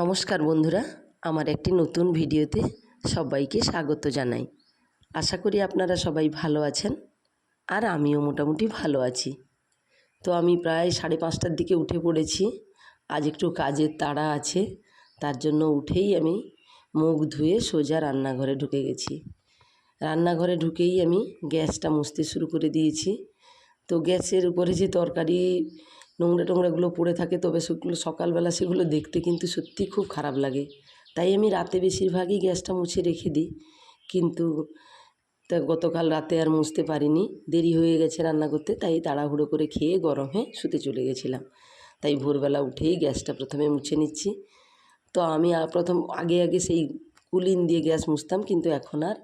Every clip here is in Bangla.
নমস্কার বন্ধুরা, আমার একটি নতুন ভিডিওতে সবাইকে স্বাগত জানাই। আশা করি আপনারা সবাই ভালো আছেন আর আমিও মোটামুটি ভালো আছি। তো আমি প্রায় সাড়ে পাঁচটার দিকে উঠে পড়েছি। আজ একটু কাজের তাড়া আছে, তার জন্য উঠেই আমি মুখ ধুয়ে সোজা রান্নাঘরে ঢুকে গেছি। রান্নাঘরে ঢুকেই আমি গ্যাসটা মুছতে শুরু করে দিয়েছি। তো গ্যাসের উপরে যে তরকারি নোংরা টোংরাগুলো পড়ে থাকে, তবে সেগুলো সকালবেলা সেগুলো দেখতে কিন্তু সত্যি খুব খারাপ লাগে। তাই আমি রাতে বেশিরভাগই গ্যাসটা মুছে রেখে দিই। কিন্তু তা গতকাল রাতে আর মুছতে পারিনি। দেরি হয়ে গেছে রান্না করতে, তাই তাড়াহুড়ো করে খেয়ে গরমে শুতে চলে গেছিলাম। তাই ভোরবেলা উঠেই গ্যাসটা প্রথমে মুছে নিচ্ছি। তো আমি প্রথম আগে আগে সেই কুলিন দিয়ে গ্যাস মুছতাম, কিন্তু এখন আর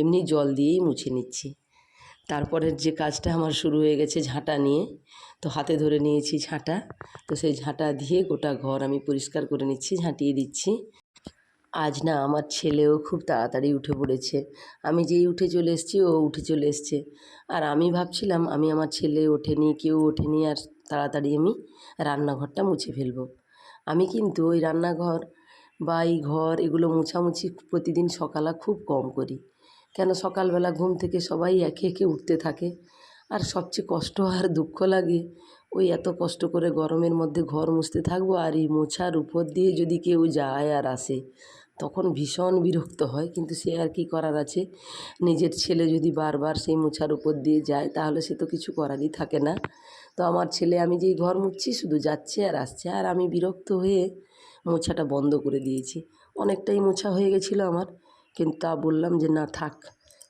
এমনি জল দিয়েই মুছে নিচ্ছি। তারপরের যে কাজটা আমার শুরু হয়ে গেছে ঝাঁটা নিয়ে, তো হাতে ধরে নিয়েছি ঝাঁটা। তো সেই ঝাঁটা দিয়ে গোটা ঘর আমি পরিষ্কার করে নিচ্ছি, ঝাঁটিয়ে দিচ্ছি। আজ না আমার ছেলেও খুব তাড়াতাড়ি উঠে পড়েছে। আমি যেই উঠে চলে এসেছি, ও উঠে চলে এসছে। আর আমি ভাবছিলাম, আমি আমার ছেলে ওঠেনি, কেউ ওঠেনি, আর তাড়াতাড়ি আমি রান্নাঘরটা মুছে ফেলব। আমি কিন্তু ওই রান্নাঘর বা এই ঘর এগুলো মোছামুছি প্রতিদিন সকালে খুব কম করি। কেন সকালবেলা ঘুম থেকে সবাই একে একে উঠতে থাকে? আর সবচেয়ে কষ্ট আর দুঃখ লাগে, ওই এত কষ্ট করে গরমের মধ্যে ঘর মুছতে থাকব আর এই মোছার উপর দিয়ে যদি কেউ যায় আর আসে, তখন ভীষণ বিরক্ত হয়। কিন্তু সে আর কি করার আছে? নিজের ছেলে যদি বারবার সেই মোছার উপর দিয়ে যায়, তাহলে সে তো কিছু করারই থাকে না। তো আমার ছেলে, আমি যেই ঘর মুছছি, শুধু যাচ্ছে আর আসছে। আর আমি বিরক্ত হয়ে মোছাটা বন্ধ করে দিয়েছি। অনেকটাই মোছা হয়ে গেছিল আমার। কিন্তু তা বললাম যে, না থাক,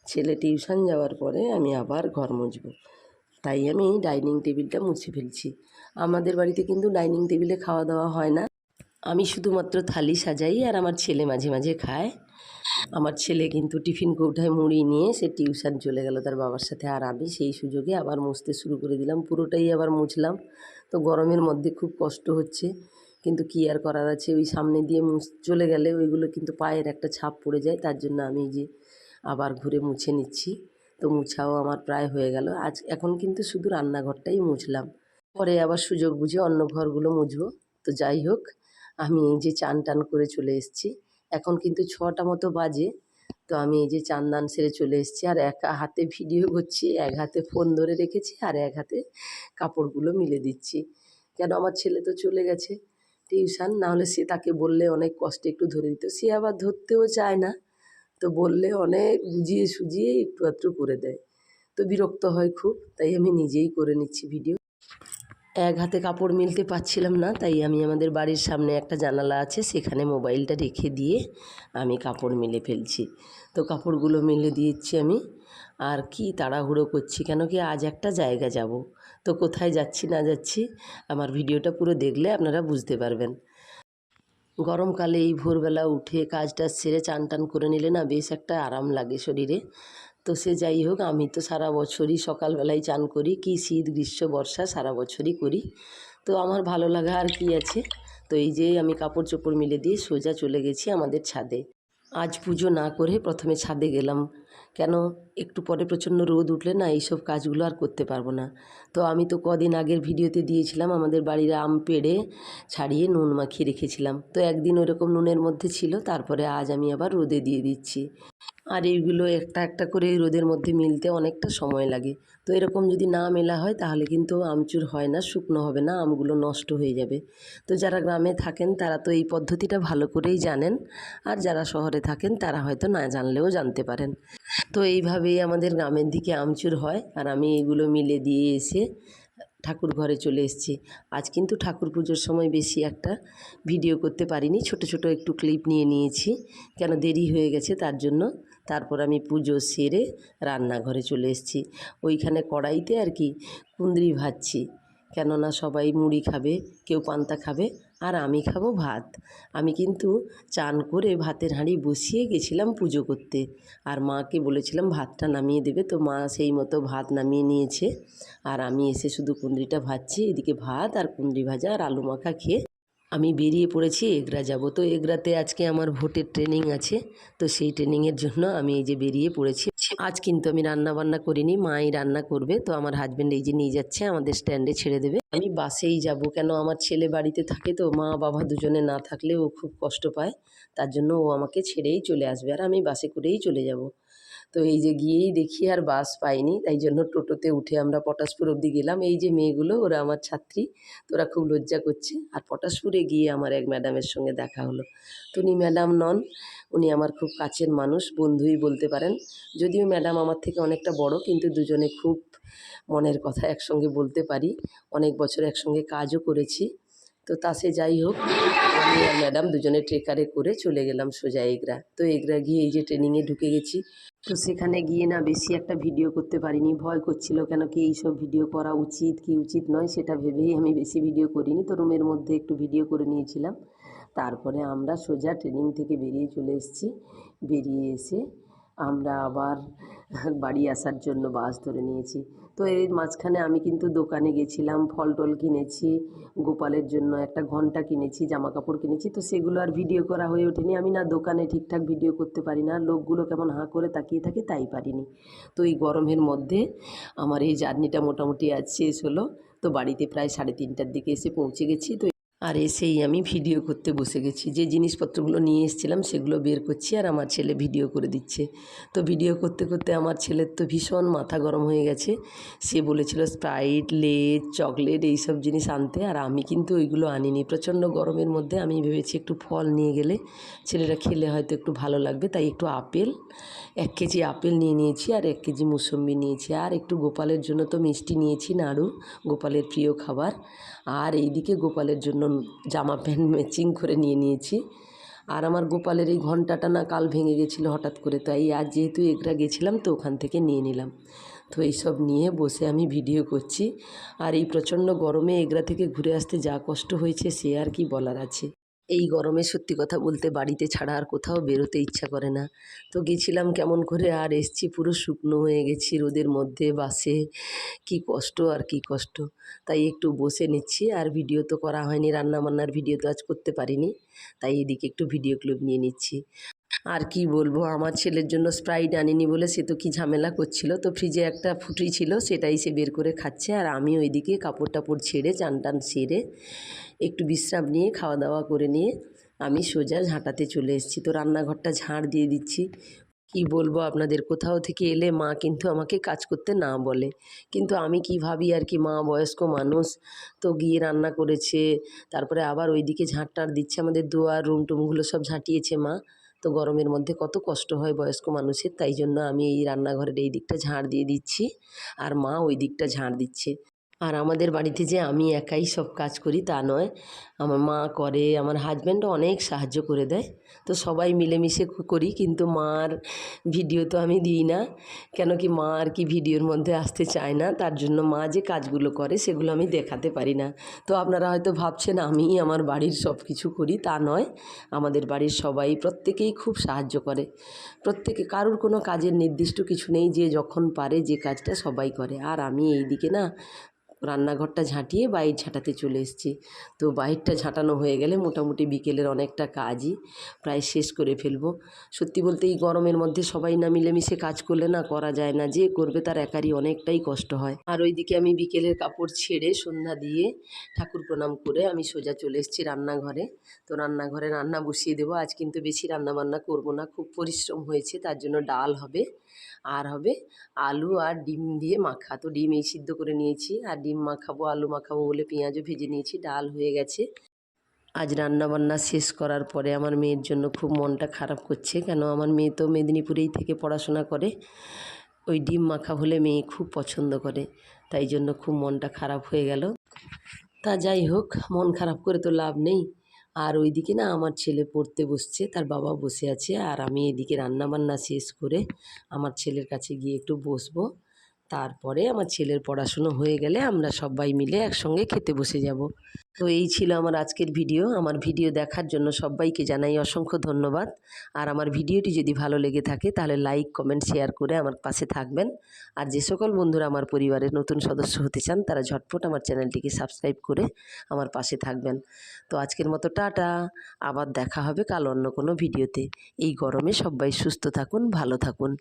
ছেলে টিউশন যাওয়ার পরে আমি আবার ঘর মুছবো। তাই আমি ডাইনিং টেবিলটা মুছে ফেলছি। আমাদের বাড়িতে কিন্তু ডাইনিং টেবিলে খাওয়া দাওয়া হয় না। আমি শুধুমাত্র থালি সাজাই আর আমার ছেলে মাঝে মাঝে খায়। আমার ছেলে কিন্তু টিফিন কৌঠায় মুড়ি নিয়ে সে টিউশন চলে গেল তার বাবার সাথে আর আমি সেই সুযোগে আবার মুছতে শুরু করে দিলাম। পুরোটাই আবার মুছলাম। তো গরমের মধ্যে খুব কষ্ট হচ্ছে। কিন্তু কী আর করার আছে? ওই সামনে দিয়ে মুছ, চলে গেলে ওইগুলো কিন্তু পায়ের একটা ছাপ পড়ে যায়, তার জন্য আমি যে আবার ঘুরে মুছে নিচ্ছি। তো মুছাও আমার প্রায় হয়ে গেল। আজ, এখন কিন্তু শুধু রান্নাঘরটাই মুছলাম। পরে আবার সুযোগ বুঝে অন্য ঘরগুলো মুছবো। তো যাই হোক, আমি এই যে চান টান করে চলে এসেছি। এখন কিন্তু ছটা মতো বাজে। তো আমি এই যে চান দান সেরে চলে এসেছি। আর এক হাতে ভিডিও করছি, এক হাতে ফোন ধরে রেখেছি, আর এক হাতে কাপড়গুলো মিলে দিচ্ছি। কেন? আমার ছেলে তো চলে গেছে। টিউশন, নাহলে সে তাকে বললে অনেক কষ্টে একটু ধরে দিত। সে আবার ধরতেও চায় না, তো বললে অনেক বুঝিয়ে সুঝিয়ে একটু আধটু করে দেয়। তো বিরক্ত হয় খুব, তাই আমি নিজেই করে নিচ্ছি ভিডিও। এক হাতে কাপড় মিলতে পারছিলাম না, তাই আমি আমাদের বাড়ির সামনে একটা জানালা আছে, সেখানে মোবাইলটা রেখে দিয়ে আমি কাপড় মিলে ফেলছি। তো কাপড়গুলো মিলে দিয়েছি আমি। আর কি তাড়াহুড়ো করছি কেন কি আজ একটা জায়গা যাব। তো কোথায় যাচ্ছি না যাচ্ছি, আমার ভিডিওটা পুরো দেখলে আপনারা বুঝতে পারবেন। গরমকালে এই ভোরবেলা উঠে কাজটা সেরে চান টান করে নিলে না বেশ একটা আরাম লাগে শরীরে। তো সে যাই হোক, আমি তো সারা বছরই সকালবেলায় চান করি, কি শীত, গ্রীষ্ম, বর্ষা সারা বছরই করি। তো আমার ভালো লাগা আর কি আছে? তো এই যে আমি কাপড় চোপড় মিলে দিয়ে সোজা চলে গেছি আমাদের ছাদে। আজ পুজো না করে প্রথমে ছাদে গেলাম। কেন? একটু পরে প্রচণ্ড রোদ উঠলে না এইসব কাজগুলো আর করতে পারব না। তো আমি তো কদিন আগের ভিডিওতে দিয়েছিলাম, আমাদের বাড়ির আম পেড়ে ছাড়িয়ে নুন মাখিয়ে রেখেছিলাম। তো একদিন ওইরকম নুনের মধ্যে ছিল, তারপরে আজ আমি আবার রোদে দিয়ে দিচ্ছি। আর এইগুলো একটা একটা করে রোদের মধ্যে মিলতে অনেকটা সময় লাগে। তো এরকম যদি না মেলা হয়, তাহলে কিন্তু আমচুর হয় না, শুকনো হবে না, আমগুলো নষ্ট হয়ে যাবে। তো যারা গ্রামে থাকেন, তারা তো এই পদ্ধতিটা ভালো করেই জানেন। আর যারা শহরে থাকেন, তারা হয়তো না জানলেও জানতে পারেন। তো এইভাবেই আমাদের গ্রামের দিকে আমচুর হয়। আর আমি এগুলো মিলে দিয়ে এসে ঠাকুর ঘরে চলে এসেছি। আজ কিন্তু ঠাকুর পুজোর সময় বেশি একটা ভিডিও করতে পারিনি। ছোট ছোট একটু ক্লিপ নিয়ে নিয়েছি। কেন দেরি হয়ে গেছে, তার জন্য তারপর আমি পুজো সেরে রান্নাঘরে চলে এসেছি। ওইখানে কড়াইতে আর কি কুঁদরি ভাজছি। কেননা সবাই মুড়ি খাবে, কেউ পান্তা খাবে, আর আমি খাব ভাত। আমি কিন্তু চান করে ভাতের হাঁড়ি বসিয়ে গেছিলাম পুজো করতে। আর মাকে বলেছিলাম, ভাতটা নামিয়ে দেবে। তো মা সেই মতো ভাত নামিয়ে নিয়েছে। আর আমি এসে শুধু কুঁদরিটা ভাজছি, এদিকে ভাত আর কুঁদরি ভাজা আর আলু মাখা খেয়ে আমি বেরিয়ে পড়েছি এগরা যাব। তো এগরাতে আজকে আমার ভোটের ট্রেনিং আছে। তো সেই ট্রেনিংয়ের জন্য আমি এই যে বেরিয়ে পড়েছি। আজ কিন্তু আমি রান্না বান্না করিনি, মাই রান্না করবে। তো আমার হাজব্যান্ড এই যে নিয়ে যাচ্ছে, আমাদের স্ট্যান্ডে ছেড়ে দেবে। আমি বাসেই যাব কেন? আমার ছেলে বাড়িতে থাকে তো, মা বাবা দুজনে না থাকলে ও খুব কষ্ট পায়। তার জন্য ও আমাকে ছেড়েই চলে আসবে। আর আমি বাসে করেই চলে যাব। তো এই যে গিয়েই দেখি আর বাস পাইনি, তাই জন্য টোটোতে উঠে আমরা পটাশপুর অবধি গেলাম। এই যে মেয়েগুলো, ওরা আমার ছাত্রী, তো ওরা খুব লজ্জা করছে। আর পটাশপুরে গিয়ে আমার এক ম্যাডামের সঙ্গে দেখা হলো। তো উনি ম্যাডাম নন, উনি আমার খুব কাছের মানুষ, বন্ধুই বলতে পারেন। যদিও ম্যাডাম আমার থেকে অনেকটা বড়, কিন্তু দুজনে খুব মনের কথা একসঙ্গে বলতে পারি। অনেক বছর একসঙ্গে কাজও করেছি। তো তা সে যাই হোক, আমি আর ম্যাডাম দুজনে ট্রেকারে করে চলে গেলাম সোজা এগরা। তো এগরা গিয়ে এই যে ট্রেনিংয়ে ঢুকে গেছি। তো সেখানে গিয়ে না বেশি একটা ভিডিও করতে পারিনি, ভয় করছিল কেন কি এইসব ভিডিও করা উচিত কি উচিত নয় সেটা ভেবেই আমি বেশি ভিডিও করিনি। তো রুমের মধ্যে একটু ভিডিও করে নিয়েছিলাম। তারপরে আমরা সোজা ট্রেনিং থেকে বেরিয়ে চলে এসেছি। বেরিয়ে এসে আমরা আবার বাড়ি আসার জন্য বাস ধরে নিয়েছি। তো এর মাঝখানে আমি কিন্তু দোকানে গেছিলাম ফল টল কিনেছি, গোপালের জন্য একটা ঘণ্টা কিনেছি জামা কাপড় কিনেছি, তো সেগুলো আর ভিডিও করা হয়ে ওঠেনি। আমি না দোকানে ঠিকঠাক ভিডিও করতে পারি না, লোকগুলো কেমন হাঁ করে তাকিয়ে থাকে তাই পারিনি। তো এই গরমের মধ্যে আমার এই জার্নিটা মোটামুটি আজ শেষ হলো, তো বাড়িতে প্রায় সাড়ে তিনটার দিকে এসে পৌঁছে গেছি, তো আর এসেই আমি ভিডিও করতে বসে গেছি। যে জিনিসপত্রগুলো নিয়ে এসেছিলাম সেগুলো বের করছি আর আমার ছেলে ভিডিও করে দিচ্ছে। তো ভিডিও করতে করতে আমার ছেলের তো ভীষণ মাথা গরম হয়ে গেছে। সে বলেছিল স্প্রাইট লেজ, চকলেট এইসব জিনিস আনতে। আর আমি কিন্তু ওইগুলো আনিনি। প্রচণ্ড গরমের মধ্যে আমি ভেবেছি একটু ফল নিয়ে গেলে ছেলেরা খেলে হয়তো একটু ভালো লাগবে। তাই একটু আপেল, এক কেজি আপেল নিয়ে নিয়েছি আর এক কেজি মুসম্বি নিয়েছি। আর একটু গোপালের জন্য তো মিষ্টি নিয়েছি, নাড়ু, গোপালের প্রিয় খাবার। আর এইদিকে গোপালের জন্য জামা প্যান্ট ম্যাচিং করে নিয়ে নিয়েছি। আর আমার গোপালের এই ঘন্টাটা না কাল ভেঙে গেছিল হঠাৎ করে, তাই আজ যেহেতু এগরা গেছিলাম তো ওখান থেকে নিয়ে নিলাম। তো এইসব নিয়ে বসে আমি ভিডিও করছি। আর এই প্রচণ্ড গরমে এগরা থেকে ঘুরে আসতে যা কষ্ট হয়েছে সে আর কি বলার আছে। এই গরমে সত্যি কথা বলতে বাড়িতে ছাড়া আর কোথাও বেরোতে ইচ্ছা করে না। তো গেছিলাম কেমন করে আর এসছি, পুরো শুকনো হয়ে গেছি রোদের মধ্যে, বাসে। কি কষ্ট আর কি কষ্ট। তাই একটু বসে নিচ্ছি, আর ভিডিও তো করা হয়নি, রান্নাবান্নার ভিডিও তো আজ করতে পারিনি। তাই এদিকে একটু ভিডিও ক্লিপ নিয়ে নিচ্ছি। আর কি বলব? আমার ছেলের জন্য স্প্রাইট আনিনি বলে সে তো কি ঝামেলা করছিল? তো ফ্রিজে একটা ফুটি ছিল, সেটাই সে বের করে খাচ্ছে। আর আমি ওইদিকে কাপড় টাপড় ছেড়ে চান টান সেরে একটু বিশ্রাম নিয়ে খাওয়া দাওয়া করে নিয়ে আমি সোজা ঝাঁটাতে চলে এসেছি। তো রান্নাঘরটা ঝাড় দিয়ে দিচ্ছি। কি বলব, আপনাদের কোথাও থেকে এলে মা কিন্তু আমাকে কাজ করতে না বলে। কিন্তু আমি কি ভাবি আর কি, মা বয়স্ক মানুষ, তো গিয়ে রান্না করেছে। তারপরে আবার ওইদিকে ঝাঁট টাঁট দিচ্ছে আমাদের দোয়ার রুম টুমগুলো সব ঝাঁটিয়েছে মা। তো গরমের মধ্যে কত কষ্ট হয় বয়স্ক মানুষের, তাই জন্য আমি এই রান্নাঘরের এই দিকটা ঝাড় দিয়ে দিচ্ছি। আর মা ওই দিকটা ঝাড় দিচ্ছে। আর আমাদের বাড়িতে যে আমি একাই সব কাজ করি তা নয়। আমার মা করে, আমার হাজব্যান্ডও অনেক সাহায্য করে দেয়। তো সবাই মিলেমিশে করি, কিন্তু মার ভিডিও তো আমি দিই না। কেন কি মা আর কি ভিডিওর মধ্যে আসতে চায় না, তার জন্য মা যে কাজগুলো করে সেগুলো আমি দেখাতে পারি না। তো আপনারা হয়তো ভাবছেন আমি আমার বাড়ির সব কিছু করি, তা নয়। আমাদের বাড়ির সবাই প্রত্যেকেই খুব সাহায্য করে। প্রত্যেকে, কারোর কোনো কাজের নির্দিষ্ট কিছু নেই, যে যখন পারে যে কাজটা সবাই করে। আর আমি এই দিকে না রান্নাঘরটা ঝাঁটিয়ে বাইর ঝাঁটাতে চলে এসেছি। তো বাইরটা ঝাঁটানো হয়ে গেলে মোটামুটি বিকেলের অনেকটা কাজই প্রায় শেষ করে ফেলব। সত্যি বলতে এই গরমের মধ্যে সবাই না মিলেমিশে কাজ করলে না করা যায় না, যে করবে তার একারই অনেকটাই কষ্ট হয়। আর ওইদিকে আমি বিকেলের কাপড় ছেড়ে সন্ধ্যা দিয়ে ঠাকুর প্রণাম করে আমি সোজা চলে এসেছি রান্নাঘরে। তো রান্নাঘরে রান্না বসিয়ে দেবো। আজ কিন্তু বেশি রান্না বান্না করব না, খুব পরিশ্রম হয়েছে, তার জন্য ডাল হবে। আর হবে আলু আর ডিম দিয়ে মাখা। তো ডিম এই সিদ্ধ করে নিয়েছি আর ডিম মাখাবো, আলু মাখাবো বলে পেঁয়াজও ভেজে নিয়েছি, ডাল হয়ে গেছে। আজ রান্না বান্না শেষ করার পরে আমার মেয়ের জন্য খুব মনটা খারাপ করছে, কেন আমার মেয়ে তো মেদিনীপুরেই থেকে পড়াশোনা করে। ওই ডিম মাখা হলে মেয়ে খুব পছন্দ করে, তাই জন্য খুব মনটা খারাপ হয়ে গেল। তা যাই হোক, মন খারাপ করে তো লাভ নেই। আর ওইদিকে না আমার ছেলে পড়তে বসছে, তার বাবা বসে আছে। আর আমি এদিকে রান্নাবান্না শেষ করে আমার ছেলের কাছে গিয়ে একটু বসবো। তারপরে আমার ছেলের পড়াশুনো হয়ে গেলে আমরা সবাই মিলে একসঙ্গে খেতে বসে যাব। তো এই ছিল আমার আজকের ভিডিও। আমার ভিডিও দেখার জন্য সবাইকে জানাই অসংখ্য ধন্যবাদ। আর আমার ভিডিওটি যদি ভালো লেগে থাকে, তাহলে লাইক, কমেন্ট, শেয়ার করে আমার পাশে থাকবেন। আর যে সকল বন্ধুরা আমার পরিবারের নতুন সদস্য হতে চান, তারা ঝটপট আমার চ্যানেলটিকে সাবস্ক্রাইব করে আমার পাশে থাকবেন। তো আজকের মতো টাটা। আবার দেখা হবে কাল অন্য কোনো ভিডিওতে। এই গরমে সবাই সুস্থ থাকুন, ভালো থাকুন।